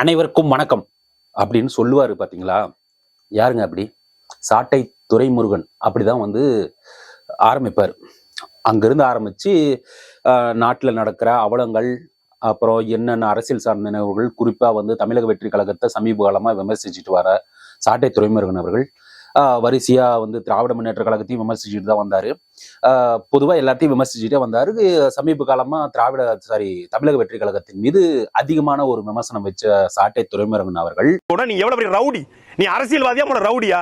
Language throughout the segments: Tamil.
அனைவருக்கும் வணக்கம் அப்படின்னு சொல்லுவார் பார்த்தீங்களா யாருங்க அப்படி? சாட்டை துரைமுருகன். அப்படிதான் வந்து ஆரம்பிப்பார். அங்கிருந்து ஆரம்பித்து நாட்டில் நடக்கிற அவலங்கள் அப்புறம் என்னென்ன அரசியல் சார்ந்த நினைவுகள் குறிப்பாக வந்து தமிழக வெற்றி கழகத்தை சமீப காலமாக விமர்சிச்சுட்டு வர சாட்டை துறைமுருகன் அவர்கள் ஆஹ், வரிசையா வந்து திராவிட முன்னேற்ற கழகத்தையும் விமர்சிச்சுட்டு தான் வந்தாரு. ஆஹ், பொதுவா எல்லாத்தையும் விமர்சிச்சுட்டே வந்தாரு. சமீப காலமா திராவிட சாரி தமிழக வெற்றி கழகத்தின் மீது அதிகமான ஒரு விமர்சனம் வச்ச சாட்டை துரைமுருகன் அவர்கள். நீ எவ்வளவு பெரிய ரவுடி? நீ அரசியல்வாதியா உன ரவுடியா?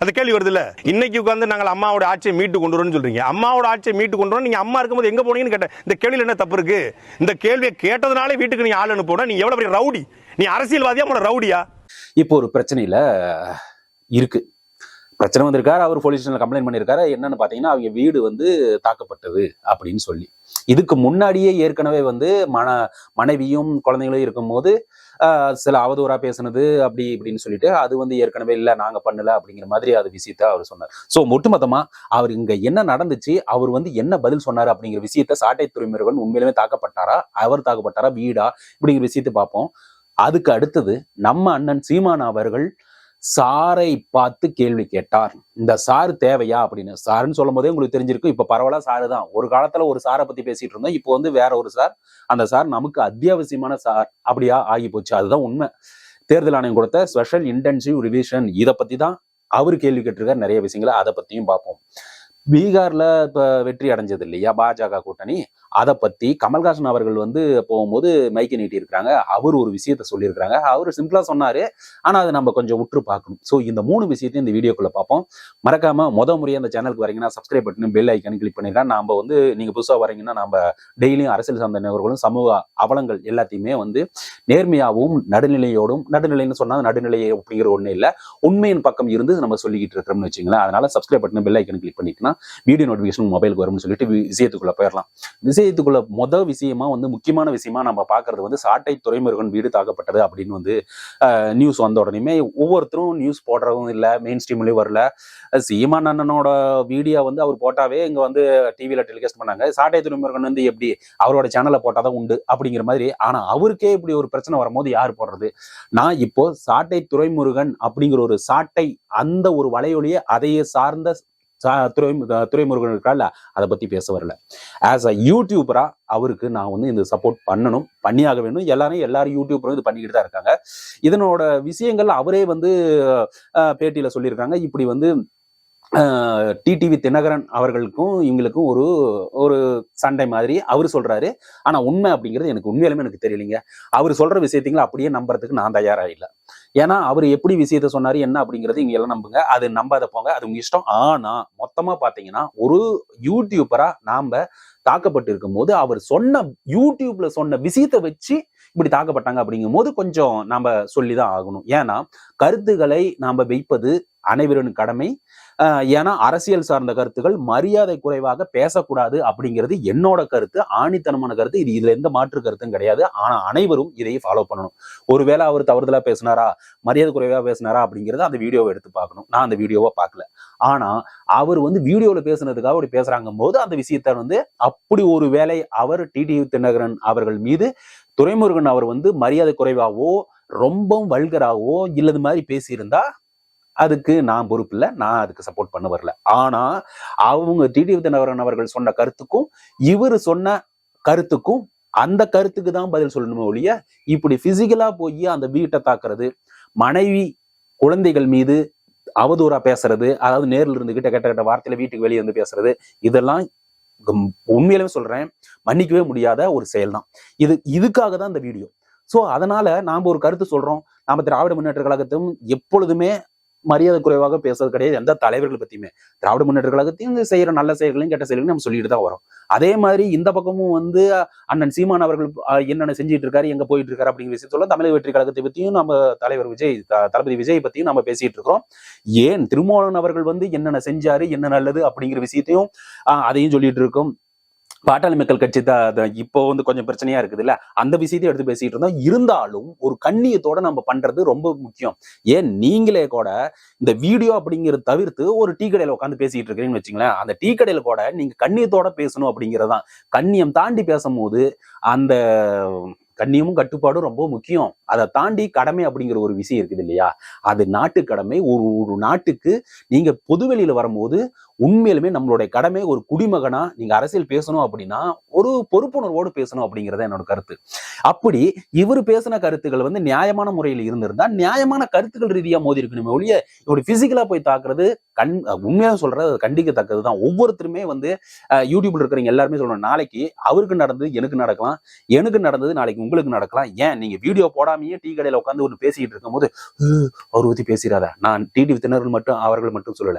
அந்த கேள்வி வருது இல்ல இன்னைக்கு உட்காந்து நாங்கள் அம்மாவோட ஆட்சியை மீட்டு கொண்டு வரோம்னு சொல்றீங்க. அம்மாவோட ஆட்சியை மீட்டு கொண்டு வரோம் நீங்க அம்மா இருக்கும்போது எங்க போனீங்கன்னு கேட்டேன். இந்த கேள்வியில் என்ன தப்பு இருக்கு? இந்த கேள்வியை கேட்டதுனாலே வீட்டுக்கு நீ ஆள் அனுப்பணும் நீ எவ்வளவு பெரிய ரவுடி? நீ அரசியல்வாதியா உன ரவுடியா? இப்போ ஒரு பிரச்சனையில இருக்கு. பிரச்சனை வந்திருக்காரு அவர் போலீஸ் ஸ்டேஷன்ல கம்ப்ளைண்ட் பண்ணியிருக்காரு என்னன்னு பார்த்தீங்கன்னா அவங்க வீடு வந்து தாக்கப்பட்டது அப்படின்னு சொல்லி. இதுக்கு முன்னாடியே ஏற்கனவே வந்து மன மனைவியும் குழந்தைங்களும் இருக்கும்போது சில அவதூறாக பேசுனது அப்படி இப்படின்னு சொல்லிட்டு அது வந்து ஏற்கனவே இல்லை நாங்கள் பண்ணல அப்படிங்கிற மாதிரி அது விஷயத்த அவர் சொன்னார். ஸோ ஒட்டுமொத்தமாக அவர் இங்கே என்ன நடந்துச்சு அவர் வந்து என்ன பதில் சொன்னார் அப்படிங்கிற விஷயத்த சாட்டை துறைமுருகன் உண்மையிலுமே தாக்கப்பட்டாரா அவர் தாக்கப்பட்டாரா வீடா இப்படிங்கிற விஷயத்தை பார்ப்போம். அதுக்கு அடுத்தது நம்ம அண்ணன் சீமான் அவர்கள் சாரை பார்த்து கேள்வி கேட்டார். இந்த சார் தேவையா அப்படின்னு? சாருன்னு சொல்லும் போதே உங்களுக்கு தெரிஞ்சிருக்கும் இப்ப பரவாயில்ல சாரு தான். ஒரு காலத்துல ஒரு சாரை பத்தி பேசிட்டு இருந்தோம் இப்போ வந்து வேற ஒரு சார். அந்த சார் நமக்கு அத்தியாவசியமான சார். அப்படியா? ஆகி போச்சு. அதுதான் உண்மை. தேர்தல் ஆணையம் கொடுத்த ஸ்பெஷல் இன்டென்சிவ் ரிவிஷன் இதை பத்தி தான் அவர் கேள்வி கேட்டிருக்காரு. நிறைய விஷயங்களை அதை பத்தியும் பார்ப்போம். பீகார்ல இப்ப வெற்றி அடைஞ்சது இல்லையா? பாஜக கூட்டணி. அதை பத்தி கமல்ஹாசன் அவர்கள் வந்து போகும்போது மைக்கை நீட்டி இருக்கிறாங்க அவர் ஒரு விஷயத்த சொல்லியிருக்கிறாங்க. அவர் சிம்பிளா சொன்னாரு. ஆனா அதை நம்ம கொஞ்சம் உற்று பார்க்கணும். ஸோ இந்த மூணு விஷயத்தையும் இந்த வீடியோக்குள்ள பார்ப்போம். மறக்காம முத முறையாக இந்த சேனலுக்கு வரீங்கன்னா சப்ஸ்கிரைப் பட்டனும் பெல் ஐக்கன் கிளிக் பண்ணிடலாம் நாம வந்து நீங்க புதுசாக வரீங்கன்னா நம்ம டெய்லியும் அரசியல் சார்ந்த நிகழ்வுகளும் சமூக அவலங்கள் எல்லாத்தையுமே வந்து நேர்மையாகவும் நடுநிலையோடும் நடுநிலைன்னு சொன்னா நடுநிலை அப்படிங்கிற ஒன்றும் இல்லை உண்மையின் பக்கம் இருந்து நம்ம சொல்லிக்கிட்டு இருக்கிறோம்னு வச்சுங்களேன். அதனால subscribe button bell icon click பண்ணிட்டுனா video notification மொபைலுக்கு வரும்னு சொல்லிட்டு விஷயத்துக்குள்ள போயிடலாம் விஷயத்துக்குள்ள மொதல் விஷயமா வந்து முக்கியமான விஷயமா நம்ம பார்க்கறது வந்து சாட்டை துறைமுருகன் வீடு தாக்கப்பட்டது அப்படின்னு வந்து நியூஸ் வந்த உடனே ஒவ்வொருத்தரும் நியூஸ் போடுறதும் இல்லை மெயின் ஸ்ட்ரீம்லயும் வரல. சீமான் அண்ணனோட வீடியோ வந்து அவர் போட்டாவே இங்கே வந்து டிவியில் டெலிகாஸ்ட் பண்ணாங்க. சாட்டை துறைமுருகன் வந்து எப்படி அவரோட சேனல்ல போட்டாதான் உண்டு அப்படிங்கிற மாதிரி ஆனால் அவருக்கே இப்படி ஒரு பிரச்சனை வரும்போது யார் போடுறது? நான் இப்போ சாட்டை துறைமுருகன் அப்படிங்கிற ஒரு சாட்டை அந்த ஒரு வலையொலியை அதையே சார்ந்த துறை துறைமுருகன் இருக்கால அதை பத்தி பேச வரல. ஆஸ் அ யூடியூபரா அவருக்கு நான் வந்து இந்த சப்போர்ட் பண்ணணும் பண்ணியாக வேணும். எல்லாரும் எல்லாரும் யூடியூபரும் இது பண்ணிக்கிட்டு தான் இருக்காங்க. இதனோட விஷயங்கள் அவரே வந்து பேட்டியில சொல்லியிருக்காங்க. இப்படி வந்து டிடிவி தினகரன் அவர்களுக்கும் இவங்களுக்கும் ஒரு ஒரு சண்டை மாதிரி அவர் சொல்றாரு. ஆனா உண்மை அப்படிங்கிறது எனக்கு உண்மையிலுமே எனக்கு தெரியலைங்க. அவர் சொல்ற விஷயத்தைங்களை அப்படியே நம்புறதுக்கு நான் தயாராக இல்லை. ஏன்னா அவர் எப்படி விஷயத்த சொன்னாரு என்ன அப்படிங்கிறது இங்க எல்லாம் நம்புங்க. அது நம்பாத போங்க. அது உங்க இஷ்டம். ஆனா மொத்தமா பாத்தீங்கன்னா ஒரு யூடியூபரா நாம தாக்கப்பட்டு இருக்கும் போது அவர் சொன்ன யூடியூப்ல சொன்ன விஷயத்தை வச்சு இப்படி தாக்கப்பட்டாங்க அப்படிங்கும் போது கொஞ்சம் நாம சொல்லிதான் ஆகணும். ஏன்னா கருத்துக்களை நாம வைப்பது அனைவரின் கடமை. ஏன்னா அரசியல் சார்ந்த கருத்துக்கள் மரியாதை குறைவாக பேசக்கூடாது அப்படிங்கிறது என்னோட கருத்து ஆணித்தனமான கருத்து. இது இதுல எந்த மாற்று கருத்தும் கிடையாது. ஆனா அனைவரும் இதை ஃபாலோ பண்ணணும். ஒருவேளை அவர் தவறுதலா பேசினாரா மரியாதை குறைவாக பேசினாரா அப்படிங்கறத அந்த வீடியோவை எடுத்து பார்க்கணும். நான் அந்த வீடியோவை பார்க்கல. ஆனா அவர் வந்து வீடியோல பேசுனதுக்காக அப்படி பேசுறாங்க போது அந்த விஷயத்த வந்து அப்படி ஒரு வேலை அவர் டிடி தினகரன் அவர்கள் மீது துரைமுருகன் அவர் வந்து மரியாதை குறைவாவோ ரொம்பவும் வல்கராகவோ இல்லது மாதிரி பேசியிருந்தா அதுக்கு நான் பொறுப்பு இல்லை நான் அதுக்கு சப்போர்ட் பண்ண வரல. ஆனா அவங்க டிடிவி தினகரன் அவர்கள் சொன்ன கருத்துக்கும் இவர் சொன்ன கருத்துக்கும் அந்த கருத்துக்கு தான் பதில் சொல்லணுமே ஒழிய இப்படி பிசிக்கலா போய் அந்த வீட்டை தாக்குறது மனைவி குழந்தைகள் மீது அவதூறா பேசுறது அதாவது நேரில் இருந்து கிட்ட கெட்ட கெட்ட வார்த்தையில வீட்டுக்கு வெளியே வந்து பேசுறது இதெல்லாம் உண்மையிலுமே சொல்றேன் மன்னிக்கவே முடியாத ஒரு செயல் தான் இது இதுக்காக தான் இந்த வீடியோ. ஸோ அதனால நாம ஒரு கருத்து சொல்றோம். நாம திராவிட முன்னேற்ற கழகத்தையும் எப்பொழுதுமே மரியாதை குறைவாக பேசுறது கிடையாது. எந்த தலைவர்கள் பத்தியுமே. திராவிட முன்னேற்ற கழகத்தையும் செய்யற நல்ல செயல்களையும் கெட்ட செயல்களையும் நம்ம சொல்லிட்டு தான் வரோம். அதே மாதிரி இந்த பக்கமும் வந்து அண்ணன் சீமான் அவர்கள் என்னென்ன செஞ்சுட்டு இருக்காரு எங்க போயிட்டு இருக்காரு அப்படிங்கிற விஷயத்தோட தமிழக வெற்றி கழகத்தை பத்தியும் நம்ம தலைவர் விஜய் த- தளபதி விஜய் பத்தியும் நம்ம பேசிட்டு இருக்கிறோம். ஏன் திருமோகன் அவர்கள் வந்து என்னென்ன செஞ்சாரு என்ன நல்லது அப்படிங்கிற விஷயத்தையும் அதையும் சொல்லிட்டு இருக்கோம். பாட்டாளி மக்கள் கட்சி தான் இப்போ வந்து கொஞ்சம் பிரச்சனையா இருக்குது இல்ல அந்த விஷயத்தையும் எடுத்து பேசிட்டு இருந்தோம். இருந்தாலும் ஒரு கண்ணியத்தோட நம்ம பண்றது ரொம்ப முக்கியம். ஏன்? நீங்களே கூட இந்த வீடியோ அப்படிங்கிறத தவிர்த்து ஒரு டீ கடையில உட்காந்து பேசிட்டு இருக்கிறீங்கன்னு வச்சுங்களேன். அந்த டீ கடையில கூட நீங்க கண்ணியத்தோட பேசணும் அப்படிங்கிறதான் கண்ணியம் தாண்டி பேசும்போது அந்த கண்ணியமும் கட்டுப்பாடும் ரொம்ப முக்கியம். அதை தாண்டி கடமை அப்படிங்கிற ஒரு விஷயம் இருக்குது இல்லையா? அது நாட்டு கடமை. ஒரு ஒரு நாட்டுக்கு நீங்க பொதுவெளியில வரும்போது உண்மையிலுமே நம்மளுடைய கடமை ஒரு குடிமகனா நீங்க அரசியல் பேசணும் அப்படின்னா ஒரு பொறுப்புணர்வோடு பேசணும் அப்படிங்கிறத என்னோட கருத்து. அப்படி இவர் பேசின கருத்துக்கள் வந்து நியாயமான முறையில் இருந்திருந்தா நியாயமான கருத்துக்கள் ரீதியா மோதி இருக்கணுமே ஒழிய இவரு பிசிக்கலா போய் தாக்குறது கண் உண்மையாக சொல்றது அது கண்டிக்கத்தக்கது தான். ஒவ்வொருத்தருமே வந்து யூடியூப்ல இருக்கிறவங்க எல்லாருமே சொல்லணும் நாளைக்கு அவருக்கு நடந்தது எனக்கு நடக்கலாம் எனக்கு நடந்தது நாளைக்கு உங்களுக்கு நடக்கலாம். ஏன்? நீங்க வீடியோ போடாமையே டீ கடையில உட்காந்து ஒன்று பேசிக்கிட்டு இருக்கும்போது அவர் பத்தி பேசிடாத. நான் டிடி வித்தினர்கள் மட்டும் அவர்கள் மட்டும் சொல்லல.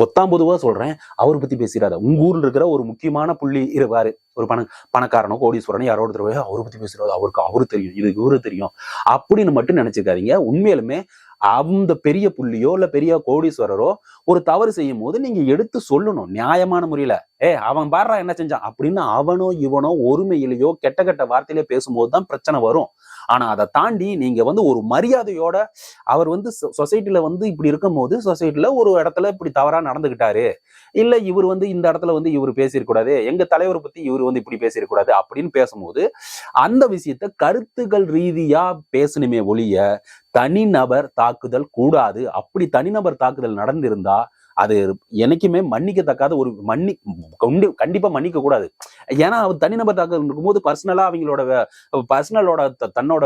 பொத்தாம் பொதுவா சொல்றேன் அவர் பத்தி பேசிடாத. உங்க ஊர்ல இருக்கிற ஒரு முக்கியமான புள்ளி இருவாரு ஒரு பண பணக்காரனோ கோடீஸ்வரனோ யாரோ ஒருத்தர் அவரை பத்தி பேசுறாரு அவருக்கு அவரு தெரியும். இது இவரு தெரியும். அப்படின்னு மட்டும் நினைச்சுக்காதீங்க. உண்மையிலுமே அந்த பெரிய புள்ளியோ இல்ல பெரிய கோடீஸ்வரரோ ஒரு தவறு செய்யும் போது நீங்க எடுத்து சொல்லணும் நியாயமான முறையில. ஏ அவன் பாடுறா என்ன செஞ்சான்? அப்படின்னு அவனோ இவனோ ஒருமையிலேயோ கெட்ட கெட்ட வார்த்தையிலே பேசும்போது தான் பிரச்சனை வரும். ஆனா அதை தாண்டி நீங்க வந்து ஒரு மரியாதையோட அவர் வந்து சொசைட்டில வந்து இப்படி இருக்கும்போது சொசைட்டில ஒரு இடத்துல இப்படி தவறா நடந்துகிட்டாரு. இல்ல இவர் வந்து இந்த இடத்துல வந்து இவர் பேசியிருக்கூடாது எங்க தலைவரை பத்தி இவர் வந்து இப்படி பேசியிருக்கூடாது அப்படின்னு பேசும்போது அந்த விஷயத்த கருத்துக்கள் ரீதியா பேசணுமே ஒழிய தனிநபர் தாக்குதல் கூடாது. அப்படி தனிநபர் தாக்குதல் நடந்திருந்தா அது என்னைக்குமே மன்னிக்கத்தக்காத ஒரு மன்னி கண்டி கண்டிப்பா மன்னிக்க கூடாது. ஏன்னா அவர் தனிநபர் தாக்குதல் இருக்கும்போது பர்சனலா அவங்களோட பர்சனலோட தன்னோட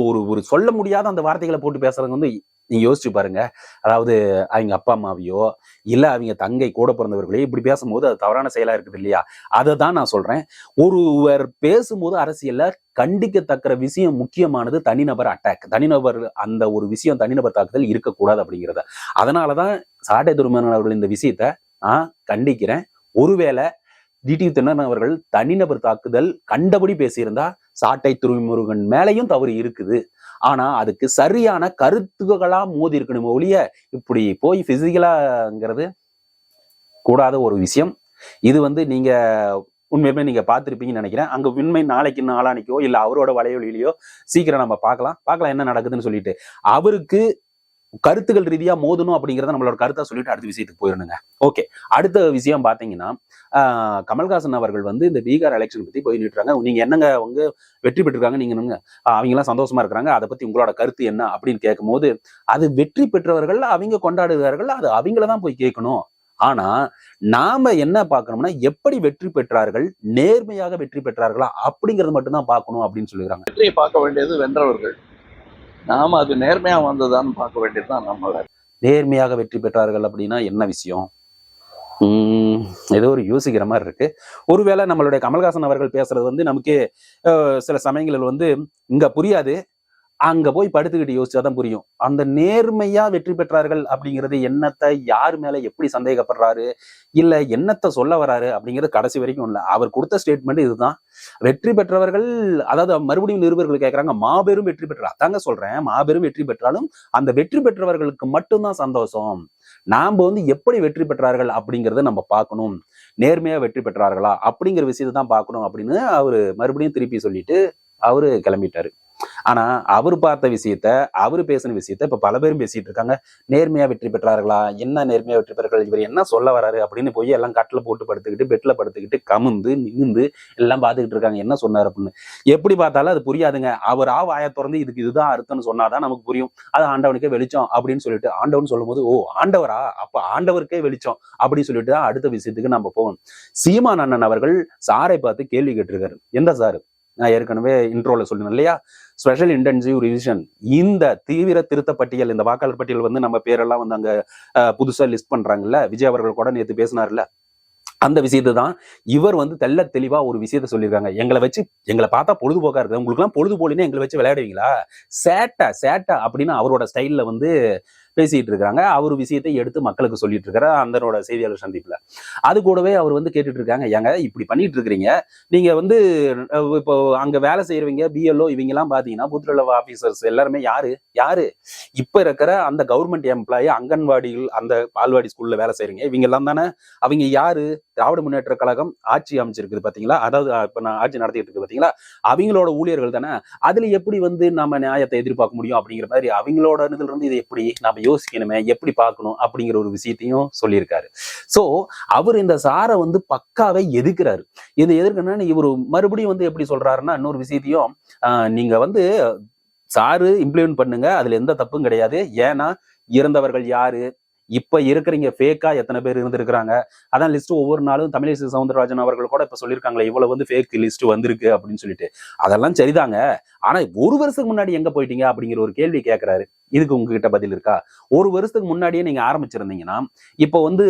ஒரு ஒரு சொல்ல முடியாத அந்த வார்த்தைகளை போட்டு பேசுறது வந்து நீங்க யோசிச்சு பாருங்க. அதாவது அவங்க அப்பா அம்மாவையோ இல்ல அவங்க தங்கை கூட பிறந்தவர்களே இப்படி பேசும்போது அது தவறான செயலா இருக்குது இல்லையா? அதை தான் நான் சொல்றேன். ஒருவர் பேசும்போது அரசியல்ல கண்டிக்கத்தக்கிற விஷயம் முக்கியமானது தனிநபர் அட்டாக் தனிநபர் அந்த ஒரு விஷயம் தனிநபர் தாக்குதல் இருக்கக்கூடாது அப்படிங்கிறத. அதனாலதான் சாட்டை துருமன் அவர்கள் இந்த விஷயத்த நான் கண்டிக்கிறேன். ஒருவேளை டிடி திண்ணன் அவர்கள் தனிநபர் தாக்குதல் கண்டபடி பேசியிருந்தா சாட்டை துருமுருகன் மேலையும் தவறு இருக்குது. ஆனா அதுக்கு சரியான கருத்துகளா மோதி இருக்கணுமே ஒழிய இப்படி போய் பிசிக்கலாங்கிறது கூடாத ஒரு விஷயம். இது வந்து நீங்க உண்மையுமே நீங்க பார்த்துருப்பீங்கன்னு நினைக்கிறேன். அங்க உண்மை நாளைக்கு நாளானிக்கோ இல்ல அவரோட வலையொலியிலையோ சீக்கிரம் நம்ம பார்க்கலாம். பார்க்கலாம் என்ன நடக்குதுன்னு சொல்லிட்டு. அவருக்கு கருத்துகள் ரீதியா மோதணும் அப்படிங்கிறத நம்மளோட கருத்தா சொல்லிட்டு அடுத்த விஷயத்துக்கு போயிடணுங்க ஓகே அடுத்த விஷயம் பாத்தீங்கன்னா கமல்ஹாசன் அவர்கள் வந்து இந்த பீகார் எலெக்ஷன் பத்தி போய் நிட்டுறாங்க நீங்க என்னங்க அவங்க வெற்றி பெற்றிருக்காங்க நீங்க அவங்க எல்லாம் சந்தோஷமா இருக்கிறாங்க அதை பத்தி உங்களோட கருத்து என்ன அப்படின்னு கேட்கும்போது அது வெற்றி பெற்றவர்கள் அவங்க கொண்டாடுகிறார்கள் அது அவங்களதான் போய் கேட்கணும் ஆனா நாம என்ன பார்க்கணும்னா எப்படி வெற்றி பெற்றார்கள் நேர்மையாக வெற்றி பெற்றார்களா அப்படிங்கறது மட்டும்தான் பார்க்கணும் அப்படின்னு சொல்லுறாங்க வெற்றியை பார்க்க வேண்டியது வென்றவர்கள். நாம அது நேர்மையா வந்ததான்னு பார்க்க வேண்டியதுதான் நம்மள நேர்மையாக வெற்றி பெற்றார்கள் அப்படின்னா என்ன விஷயம்? உம் ஏதோ ஒரு யோசிக்கிற மாதிரி இருக்கு. ஒருவேளை நம்மளுடைய கமல்ஹாசன் அவர்கள் பேசுறது வந்து நமக்கு சில சமயங்களில் வந்து இங்க புரியாது. அங்க போய் படுத்துக்கிட்டு யோசிச்சாதான் புரியும். அந்த நேர்மையா வெற்றி பெற்றார்கள் அப்படிங்கிறது என்னத்தை யார் மேல எப்படி சந்தேகப்படுறாரு இல்ல என்னத்தை சொல்ல வராரு அப்படிங்கிறது கடைசி வரைக்கும் இல்ல. அவர் கொடுத்த ஸ்டேட்மெண்ட் இதுதான். வெற்றி பெற்றவர்கள் அதாவது மறுபடியும் நிருபர்கள் கேட்கறாங்க மாபெரும் வெற்றி பெற்றா அதாங்க சொல்றேன் மாபெரும் வெற்றி பெற்றாலும் அந்த வெற்றி பெற்றவர்களுக்கு மட்டும்தான் சந்தோஷம். நாம வந்து எப்படி வெற்றி பெற்றார்கள் அப்படிங்கிறத நம்ம பார்க்கணும். நேர்மையா வெற்றி பெற்றார்களா அப்படிங்கிற விஷயத்தை தான் பார்க்கணும் அப்படின்னு அவரு மறுபடியும் திருப்பி சொல்லிட்டு அவரு கிளம்பிட்டாரு. ஆனா அவர் பார்த்த விஷயத்த அவரு பேசின விஷயத்த இப்ப பல பேரும் பேசிட்டு இருக்காங்க. நேர்மையா வெற்றி பெற்றார்களா? என்ன நேர்மையா வெற்றி பெற்றார்கள்? இவர் என்ன சொல்ல வராரு? அப்படின்னு போய் எல்லாம் கட்டில போட்டு படுத்துக்கிட்டு பெட்ல படுத்துக்கிட்டு கமுந்து நிமிந்து எல்லாம் பார்த்துக்கிட்டு இருக்காங்க. என்ன சொன்னார் அப்படின்னு? எப்படி பார்த்தாலும் அது புரியாதுங்க. அவர் ஆ திறந்து இதுக்கு இதுதான் அர்த்தம்னு சொன்னாதான் நமக்கு புரியும். அது ஆண்டவனுக்கே வெளிச்சம் அப்படின்னு சொல்லிட்டு ஆண்டவன் சொல்லும்போது ஓ ஆண்டவரா? அப்ப ஆண்டவருக்கே வெளிச்சம். அப்படின்னு சொல்லிட்டு தான் அடுத்த விஷயத்துக்கு நம்ம போகணும். சீமான் அண்ணன் அவர்கள் சாரை பார்த்து கேள்வி கேட்டிருக்காரு. எந்த சார்? நான் ஏற்கனவே இன்ட்ரோல சொன்னேன் இல்லையா? ஸ்பெஷல் இன்டென்சிவ் ரிவிஷன் இந்த தீவிர திருத்த பட்டியல் இந்த வாக்காளர் பட்டியல் வந்து நம்ம பேரெல்லாம் வந்து அங்க புதுசா லிஸ்ட் பண்றாங்கல்ல? விஜய் அவர்கள் கூட நேற்று பேசினார்ல? அந்த விஷயத்தை தான் இவர் வந்து தெள்ள தெளிவா ஒரு விஷயத்த சொல்லியிருக்காங்க. எங்களை வச்சு எங்களை பார்த்தா பொழுதுபோக்கா இருக்குது. உங்களுக்கு எல்லாம் பொழுது போலின்னு எங்களை வச்சு விளையாடுவீங்களா? சேட்டா சேட்டா அப்படின்னு அவரோட ஸ்டைல்ல வந்து பேசிட்டு இருக்காங்க அவர் விஷயத்தை எடுத்து மக்களுக்கு சொல்லிட்டு இருக்காரு அந்தனோட செய்தியாளர் சந்திப்புல. அது கூடவே அவர் வந்து கேட்டுட்டு இருக்காங்க ஏங்க இப்படி பண்ணிட்டு இருக்கிறீங்க நீங்க வந்து இப்போ அங்க வேலை செய்யறவங்க பிஎல்ஓ இவங்க எல்லாம் பாத்தீங்கன்னா பூத் லெவல் ஆபீசர்ஸ் எல்லாருமே யாரு? யாரு? இப்ப இருக்கிற அந்த கவர்மெண்ட் எம்ப்ளாயி அங்கன்வாடிகள் அந்த பால்வாடி ஸ்கூல்ல வேலை செய்யறீங்க இவங்க எல்லாம் தானே? அவங்க யாரு? திராவிட முன்னேற்ற கழகம் ஆட்சி அமைச்சிருக்குது பாத்தீங்களா? அதாவது இப்போ நான் ஆட்சி நடத்திட்டு இருக்கு பாத்தீங்களா? அவங்களோட ஊழியர்கள் தானே? அதுல எப்படி வந்து நம்ம நியாயத்தை எதிர்பார்க்க முடியும் அப்படிங்கிற மாதிரி அவங்களோட இதில் இருந்து இதை எப்படி நம்ம யோசிக்கணுமே எப்படி பார்க்கணும் அப்படிங்கிற ஒரு விஷயத்தையும் சொல்லியிருக்காரு. சோ அவர் இந்த சாரை வந்து பக்காவை எதிர்க்கிறாரு இதை எதிர்க்கணும்னா இவர் மறுபடியும் வந்து எப்படி சொல்றாருன்னா இன்னொரு விஷயத்தையும் ஆஹ், நீங்க வந்து சாரு இம்ப்ளிமெண்ட் பண்ணுங்க அதுல எந்த தப்பும் கிடையாது. ஏன்னா இறந்தவர்கள் யாரு? இப்ப இருக்கிறீங்க ஃபேக்கா எத்தனை பேர் இருந்திருக்கிறாங்க? அதான் லிஸ்ட் ஒவ்வொரு நாளும் தமிழிசை சவுந்தரராஜன் அவர்கள் கூட இப்ப சொல்லியிருக்காங்களே இவ்வளவு வந்து ஃபேக் லிஸ்ட் வந்திருக்கு அப்படின்னு சொல்லிட்டு. அதெல்லாம் சரிதாங்க. ஆனா ஒரு வருஷத்துக்கு முன்னாடி எங்க போயிட்டீங்க அப்படிங்கிற ஒரு கேள்வி கேட்கிறாரு இதுக்கு உங்ககிட்ட பதில் இருக்கா? ஒரு வருஷத்துக்கு முன்னாடியே நீங்க ஆரம்பிச்சிருந்தீங்கன்னா இப்போ வந்து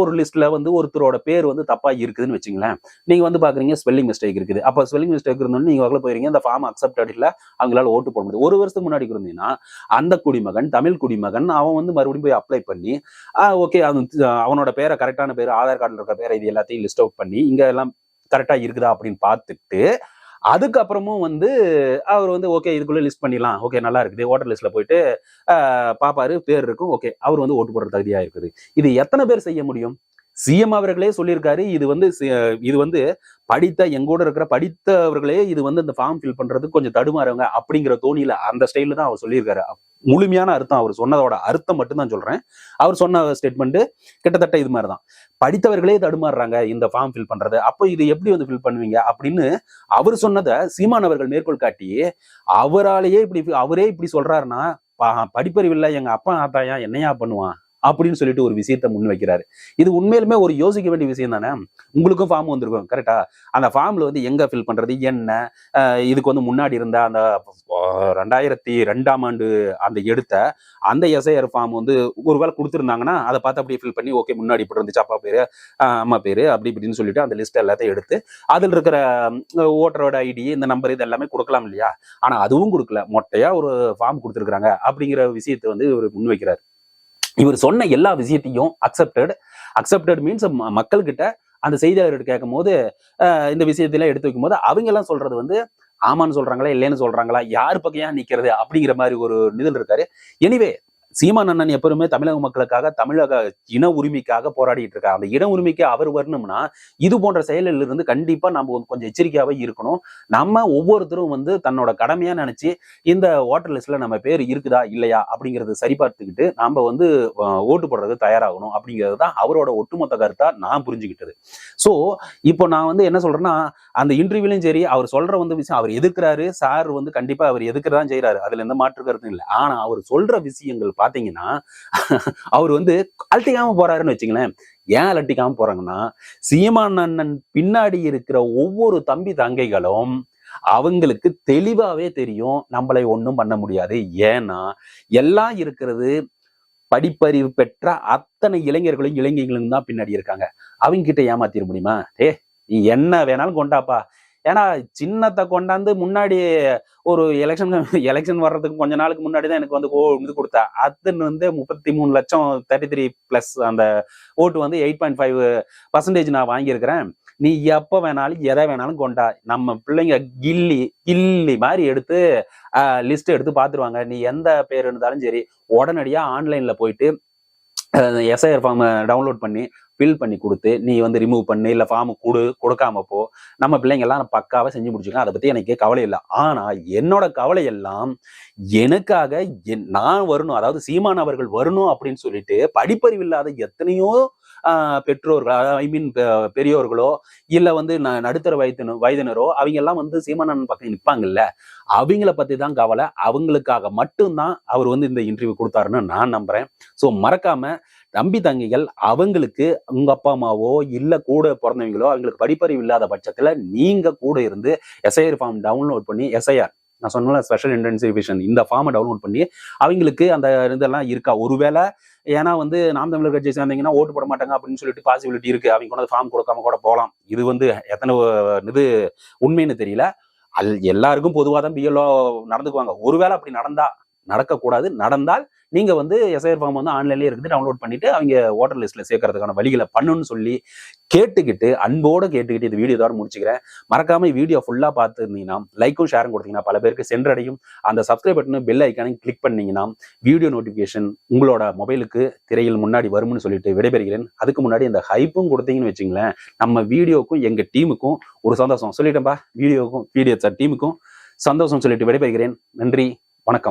ஒரு லிஸ்ட்ல வந்து ஒருத்தரோட பேர் வந்து தப்பா இருக்குதுன்னு வச்சுங்களேன். நீங்க வந்து பாக்குறீங்க ஸ்பெல்லிங் மிஸ்டேக் இருக்குது. அப்ப ஸ்பெல்லிங் மிஸ்டேக் இருந்தோன்னு நீங்க வகையில் போயிருங்க இந்த ஃபார்ம் அக்செப்டட் இல்ல அவங்களால ஓட்டு போட முடியாது. ஒரு வருஷத்துக்கு முன்னாடி இருந்தீங்கன்னா அந்த குடிமகன் தமிழ் குடிமகன் அவன் வந்து மறுபடியும் போய் அப்ளை பண்ணி ஓகே அவனோட பேரை கரெக்டான பேர் ஆதார் கார்டில் இருக்க பேரை இது எல்லாத்தையும் லிஸ்ட் அவுட் பண்ணி இங்க எல்லாம் கரெக்டா இருக்குதா? அப்படின்னு பார்த்துட்டு அதுக்கப்புறமும் வந்து அவர் வந்து ஓகே இதுக்குள்ள லிஸ்ட் பண்ணிடலாம். ஓகே நல்லா இருக்குது. ஓட்டர் லிஸ்ட்ல போயிட்டு பார்ப்பாரு பாப்பாரு பேர் இருக்கும். ஓகே அவர் வந்து ஓட்டு போடுற தகுதியா இருக்குது. இது எத்தனை பேர் செய்ய முடியும்? சிஎம் அவர்களே சொல்லியிருக்காரு இது வந்து சி- இது வந்து படித்த எங்கூட இருக்கிற படித்தவர்களே இது வந்து இந்த ஃபார்ம் ஃபில் பண்றதுக்கு கொஞ்சம் தடுமாறுங்க அப்படிங்கிற தோணியில அந்த ஸ்டைல தான் அவர் சொல்லியிருக்காரு. முழுமையான அர்த்தம் அவர் சொன்னதோட அர்த்தம் மட்டும்தான் சொல்றேன். அவர் சொன்ன ஸ்டேட்மெண்ட் கிட்டத்தட்ட இது மாதிரி தான். படித்தவர்களே தடுமாறுறாங்க இந்த ஃபார்ம் ஃபில் பண்றது. அப்போ இது எப்படி வந்து ஃபில் பண்ணுவீங்க அப்படின்னு அவர் சொன்னதை சீமான் அவர்கள் மேற்கோள் காட்டி அவராலேயே இப்படி அவரே இப்படி சொல்றாருன்னா படிப்பறிவு இல்லை எங்க அப்பா ஆத்தாயா என்னையா பண்ணுவான்? அப்படின்னு சொல்லிட்டு ஒரு விஷயத்த முன் வைக்கிறாரு இது உண்மையிலுமே ஒரு யோசிக்க வேண்டிய விஷயம் தானே உங்களுக்கும் ஃபார்ம் வந்திருக்கும் கரெக்டா அந்த ஃபார்ம்ல வந்து எங்க ஃபில் பண்றது என்ன? இதுக்கு வந்து முன்னாடி இருந்த அந்த ரெண்டாயிரத்தி ரெண்டாம் ஆண்டு அந்த எடுத்த அந்த எஸ்ஐஆர் ஃபார்ம் வந்து ஒருவேளை கொடுத்துருந்தாங்கன்னா அதை பார்த்து அப்படியே ஃபில் பண்ணி ஓகே முன்னாடி இப்படி இருந்துச்சு அப்பா பேரு அம்மா பேரு அப்படி இப்படின்னு சொல்லிட்டு அந்த லிஸ்ட் எல்லாத்தையும் எடுத்து அதில் இருக்கிற ஓட்டரோட ஐடி இந்த நம்பர் இது எல்லாமே கொடுக்கலாம் இல்லையா? ஆனா அதுவும் கொடுக்கல. மொட்டையா ஒரு ஃபார்ம் கொடுத்துருக்காங்க அப்படிங்கிற விஷயத்தை வந்து இவர் முன்வைக்கிறார். இவர் சொன்ன எல்லா விஷயத்தையும் அக்செப்டட் அக்செப்டட் மீன்ஸ் மக்கள்கிட்ட அந்த செய்தியாளர்கிட்ட கேட்கும் போது இந்த விஷயத்தெல்லாம் எடுத்து வைக்கும் போது அவங்க எல்லாம் சொல்றது வந்து ஆமான்னு சொல்றாங்களா இல்லைன்னு சொல்றாங்களா யார் பக்கம் ஏன் நிக்கிறது அப்படிங்கிற மாதிரி ஒரு நிதில் இருக்காரு. எனிவே சீமான் அண்ணன் எப்பவுமே தமிழக மக்களுக்காக தமிழக இன உரிமைக்காக போராடிட்டு இருக்காரு. அந்த இன உரிமைக்கு அவர் வரணும்னா இது போன்ற செயலில் இருந்து கண்டிப்பா நம்ம கொஞ்சம் எச்சரிக்கையாவே இருக்கணும். நம்ம ஒவ்வொருத்தரும் வந்து தன்னோட கடமையா நினைச்சு இந்த ஓட்டர் லிஸ்ட்ல நம்ம பேர் இருக்குதா இல்லையா அப்படிங்கறது சரிபார்த்துக்கிட்டு நாம வந்து ஓட்டு போடுறது தயாராகணும் அப்படிங்கிறது தான் அவரோட ஒட்டுமொத்த கருத்தா நான் புரிஞ்சுக்கிட்டது. ஸோ இப்போ நான் வந்து என்ன சொல்றேன்னா அந்த இன்டர்வியூலையும் சரி அவர் சொல்ற வந்து விஷயம் அவர் எதிர்க்கிறாரு சார் வந்து கண்டிப்பா அவர் எதிர்க்கிறதான் செய்யறாரு அதுல எந்த மாற்று கருத்தும் இல்லை. ஆனா அவர் சொல்ற விஷயங்கள் பாத்தீங்கன்னா அவர் வந்து அழட்டிக்காம போறாருன்னு வச்சுங்களேன். ஏன் அலட்டிக்காம போறாங்கன்னா சீமான் அண்ணன் பின்னாடி இருக்கிற ஒவ்வொரு தம்பி தங்கைகளும் அவங்களுக்கு தெளிவாவே தெரியும் நம்மளை ஒன்றும் பண்ண முடியாது. ஏன்னா எல்லாம் இருக்கிறது படிப்பறிவு பெற்ற அத்தனை இளைஞர்களும் இளைஞர்களும் தான் பின்னாடி இருக்காங்க. அவங்க கிட்ட ஏமாத்திட முடியுமா? ஏ நீ என்ன வேணாலும் கொண்டாப்பா. ஏன்னா சின்னத்தை கொண்டாந்து முன்னாடி ஒரு எலெக்ஷன் எலெக்ஷன் வர்றதுக்கு கொஞ்ச நாளுக்கு முன்னாடி தான் எனக்கு வந்து ஓ இது கொடுத்தா. அதுன்னு வந்து முப்பத்தி மூணு லட்சம் தேர்ட்டி த்ரீ பிளஸ் அந்த ஓட்டு வந்து எயிட் பாயிண்ட் ஃபைவ் பர்சன்டேஜ் நான் வாங்கியிருக்கிறேன். நீ எப்போ வேணாலும் எதை வேணாலும் கொண்டா. நம்ம பிள்ளைங்க கில்லி கில்லி மாதிரி எடுத்து லிஸ்ட் எடுத்து பார்த்துருவாங்க நீ எந்த பேர் இருந்தாலும் சரி உடனடியாக ஆன்லைனில் போயிட்டு எஸ்ஐஆர் ஃபார்மை டவுன்லோட் பண்ணி ஃபில் பண்ணி கொடுத்து நீ வந்து ரிமூவ் பண்ணு இல்லை ஃபார்ம் கொடு கொடுக்காம போ. நம்ம பிள்ளைங்கெல்லாம் பக்காவை செஞ்சு முடிச்சுக்கோங்க அதை பற்றி எனக்கு கவலை இல்லை. ஆனால் என்னோட கவலை எல்லாம் எனக்காக என்- நான் வரணும். அதாவது சீமான் அவர்கள் வரணும் அப்படின்னு சொல்லிட்டு படிப்பறிவு இல்லாத எத்தனையோ பெற்றோர்கள் ஐ மீன் பெரியோர்களோ இல்லை வந்து ந- நடுத்தர வயதின வயதினரோ அவங்க எல்லாம் வந்து சீமானன் பக்கம் நிற்பாங்கல்ல அவங்கள பத்தி தான் கவலை. அவங்களுக்காக மட்டும்தான் அவர் வந்து இந்த இன்டர்வியூ கொடுத்தாருன்னு நான் நம்புறேன். ஸோ மறக்காம நம்பி தங்கிகள் அவங்களுக்கு உங்க அப்பா அம்மாவோ இல்ல கூட பிறந்தவங்களோ அவங்களுக்கு படிப்பறிவு இல்லாத பட்சத்துல நீங்க கூட இருந்து எஸ்ஐஆர் ஃபார்ம் டவுன்லோட் பண்ணி எஸ்ஐஆர் நான் சொன்ன ஸ்பெஷல் இன்டென்சிஃபிகேஷன் இந்த ஃபார்மை டவுன்லோட் பண்ணி அவங்களுக்கு அந்த இதெல்லாம் இருக்கா? ஒருவேளை ஏன்னா வந்து நாம் தமிழர் கட்சி சேர்ந்தீங்கன்னா ஓட்டு போட மாட்டாங்க அப்படின்னு சொல்லிட்டு பாசிபிலிட்டி இருக்கு. அவங்க கொண்டு ஃபார்ம் கொடுக்காம கூட போகலாம். இது வந்து எத்தனை இது உண்மைன்னு தெரியல. அல் எல்லாருக்கும் பொதுவாக தான் பிஎல்ஓ நடந்துக்குவாங்க. ஒருவேளை அப்படி நடந்தா நடக்கக்கூடாது. நடந்தால் நீங்க வந்து எஸ்ஐஆர் ஃபார்ம் வந்து ஆன்லைன்லேயே இருக்குது. டவுன்லோட் பண்ணிட்டு அவங்க ஓட்டர் லிஸ்ட்ல சேர்க்கறதுக்கான வழிகளை பண்ணுன்னு சொல்லி கேட்டுக்கிட்டு அன்போட கேட்டுக்கிட்டு இந்த வீடியோ தான் முடிச்சுக்கிறேன். மறக்காம வீடியோ ஃபுல்லா பார்த்துருந்தீங்கன்னா லைக்கும் ஷேரும் கொடுத்தீங்கன்னா பல பேருக்கு சென்றடையும். அந்த சப்ஸ்கிரைப் பட்டன் பெல் ஐக்கானையும் கிளிக் பண்ணீங்கன்னா வீடியோ நோட்டிஃபிகேஷன் உங்களோட மொபைலுக்கு திரையில் முன்னாடி வரும்னு சொல்லிட்டு விடைபெறுகிறேன். அதுக்கு முன்னாடி இந்த ஹைப்பும் கொடுத்தீங்கன்னு வச்சுங்களேன் நம்ம வீடியோக்கும் எங்க டீமுக்கும் ஒரு சந்தோஷம். சொல்லிட்டேன்பா வீடியோக்கும் வீடியோ டீமுக்கும் சந்தோஷம் சொல்லிட்டு விடைபெறுகிறேன். நன்றி வணக்கம்.